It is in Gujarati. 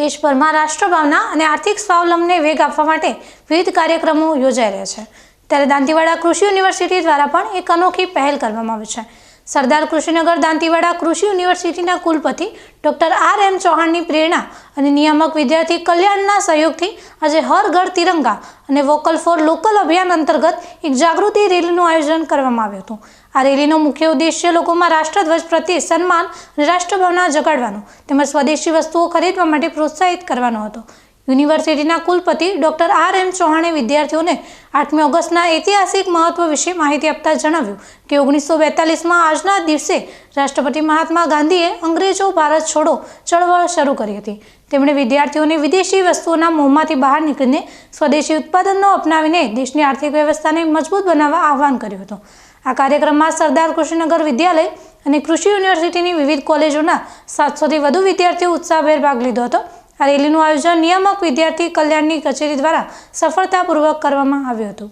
દેશભરમાં રાષ્ટ્રભાવના અને આર્થિક સ્વાવલંબને વેગ આપવા માટે વિવિધ કાર્યક્રમો યોજાઈ રહ્યા છે. ત્યારે દાંતીવાડા કૃષિ યુનિવર્સિટી દ્વારા પણ એક અનોખી પહેલ કરવામાં આવી છે. સરદાર કૃષિનગર દાંતીવાડા કૃષિ યુનિવર્સિટીના કુલપતિ ડૉક્ટર આર એમ ચૌહાણની પ્રેરણા અને નિયામક વિદ્યાર્થી કલ્યાણના સહયોગથી આજે હર ઘર તિરંગા અને વોકલ ફોર લોકલ અભિયાન અંતર્ગત એક જાગૃતિ રેલીનું આયોજન કરવામાં આવ્યું હતું. આ રેલીનો મુખ્ય ઉદ્દેશ્ય લોકોમાં રાષ્ટ્રધ્વજ પ્રત્યે સન્માન અને રાષ્ટ્રભાવના જગાડવાનો તેમજ સ્વદેશી વસ્તુઓ ખરીદવા માટે પ્રોત્સાહિત કરવાનો હતો. યુનિવર્સિટીના કુલપતિ ડોક્ટર આર એમ ચૌહાણે વિદ્યાર્થીઓને આઠમી ઓગસ્ટના ઐતિહાસિક મહત્વ વિશે માહિતી આપતા જણાવ્યું કે ઓગણીસો બેતાલીસમાં આજના દિવસે રાષ્ટ્રપતિ મહાત્મા ગાંધીએ અંગ્રેજો ભારત છોડો ચળવળ શરૂ કરી હતી. તેમણે વિદ્યાર્થીઓને વિદેશી વસ્તુઓના મોંમાંથી બહાર નીકળીને સ્વદેશી ઉત્પાદનનો અપનાવીને દેશની આર્થિક વ્યવસ્થાને મજબૂત બનાવવા આહવાન કર્યું હતું. આ કાર્યક્રમમાં સરદાર કૃષિનગર વિદ્યાલય અને કૃષિ યુનિવર્સિટીની વિવિધ કોલેજોના સાતસોથી વધુ વિદ્યાર્થીઓ ઉત્સાહભેર ભાગ લીધો હતો. આ રેલીનું આયોજન નિયામક વિદ્યાર્થી કલ્યાણની કચેરી દ્વારા સફળતાપૂર્વક કરવામાં આવ્યું હતું.